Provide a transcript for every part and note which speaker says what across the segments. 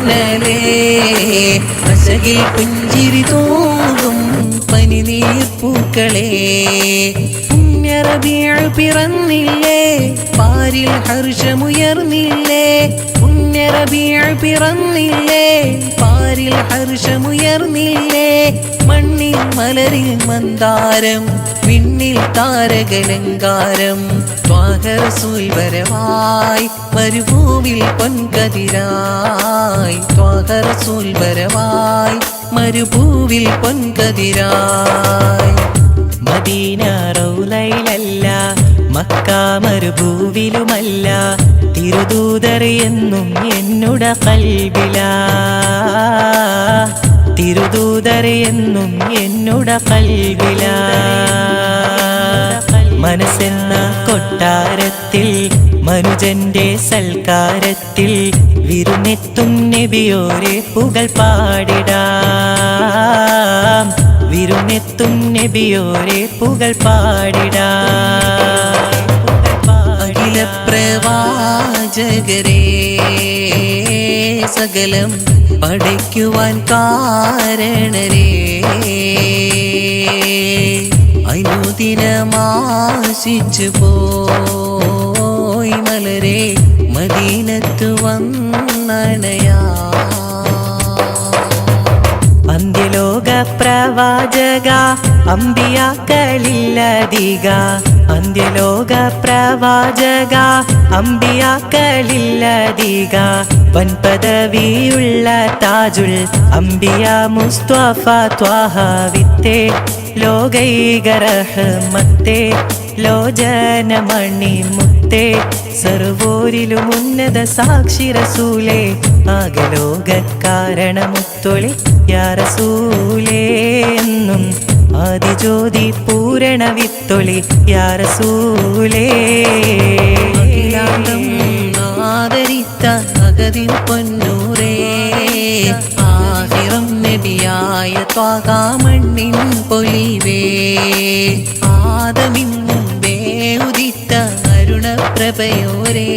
Speaker 1: മിന്നലേ അശകിൽ പുഞ്ചിരി തോന്നും പനിനീർപ്പൂക്കളേ പുണ്യറബിയാൾ പിറന്നില്ലേ പാരിൽ ഹർഷമുയർന്നില്ലേ. പുണ്യറബിയാൾ പിറന്നില്ലേ പാരിൽ ഹർഷമുയർന്നില്ലേ? മണ്ണിൽ മലരിൽ മന്ദാരം പിന്നിൽ താരകലങ്കാരം. ത്വാഹറസൂൽ വരവായി മരുഭൂവിൽ പൊൻകതിരായി. ത്വാഹറസൂൽ വരവായി മരുഭൂവിൽ പൊൻകതിരായി.
Speaker 2: മദീന റൗലയിലല്ല മക്ക മരുഭൂവിലുമല്ല തിരുദൂതർ എന്നും എന്നുട കൽബില തിരുദൂതർ എന്നും എന്നുട കൽബില മനസ്സെന്ന കൊട്ടാരത്തിൽ മനുജന്റെ സൽക്കാരത്തിൽ വിരുന്നെത്തും നബിയോരെ പുകൾ പാടിടാം. വിരുന്നെത്തും നബിയോരെ പുകൾ പാടിടാം.
Speaker 1: പ്രവാചകരേ സകലം പഠിക്കുവാൻ കാരണരേ. അനുദിനമാശിച്ചു പോയി മലരെ മദീനത്ത് വന്നണയാ.
Speaker 2: പ്രവാചക അമ്പിയാക്കളില്ലധിക അന്ത്യലോക പ്രവാചക അമ്പിയാക്കളില്ലധിക വൻപദവിയുള്ള താജുൽ അമ്പിയ മുസ്തഫ ത്വാഹ വിത്തേ ലോകൈകരഹമത്തെ ലോചനമണി മുത്തേ സർവോരിലും ഉന്നത സാക്ഷി റസൂലേ ആകലോക കാരണമുത്തൊളി യാറസൂലേ എന്നും ആദിജ്യോതി പൂരണ വിത്തൊളി യാറസൂലേ
Speaker 1: ആദരിത്ത അഗതിൻ പൊന്നൂരേ ആഹിറം നബിയായ ത്വാകാമണ്ണിൻ പൊലിവേ ആദമിൻ അരുണപ്രഭയോരേ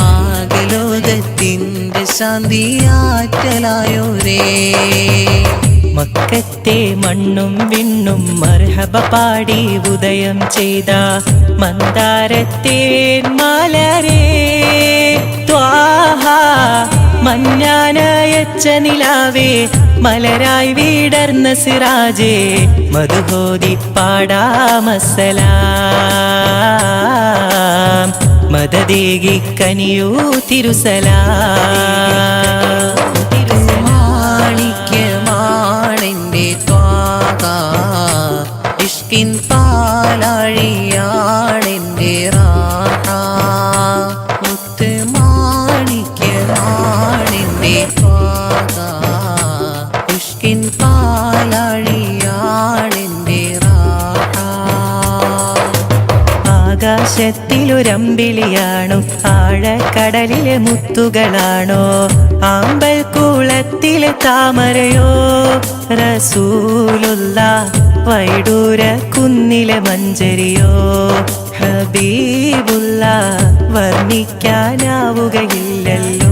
Speaker 1: ആകലോകത്തിന്റെ ശാന്തിയാറ്റലായോരേ.
Speaker 2: മക്കത്തെ മണ്ണും വിണ്ണും മർഹബ പാടി ഉദയം ചെയ്ത മന്ദാരത്തെ മലരേ. ത്വാഹ മഞ്ഞാനയച്ച നിലാവേ മലരായി വീടർന്ന സിറാജേ മധുഹോദി പാടാമസലാം മതദേഗി കനിയൂ തിരുസലാം.
Speaker 1: മാണിക്യമാണെന്റെ ത്വാക ഇഷ്കിൻ പാലാഴിയാണെന്റെ
Speaker 2: ആകാശത്തിലൊരമ്പിളിയാണോ ആഴക്കടലിലെ മുത്തുകളാണോ? ആമ്പൽ കൂളത്തിലെ താമരയോ? റസൂലുള്ള വൈഡൂര കുന്നിലെ മഞ്ചരിയോ? ഹബീബുള്ള
Speaker 1: വർണിക്കാനാവുകയില്ലല്ലോ.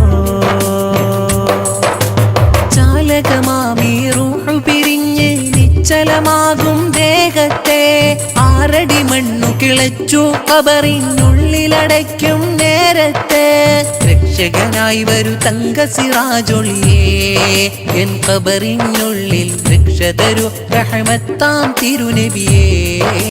Speaker 1: കിളച്ചു കബറിനുള്ളിലടയ്ക്കും നേരത്തെ. രക്ഷകനായി വരൂ തങ്ക സിറാജൊളിയേ എൻ കബറിനുള്ളിൽ രക്ഷ തരൂ റഹമത്താം തിരുനബിയേ.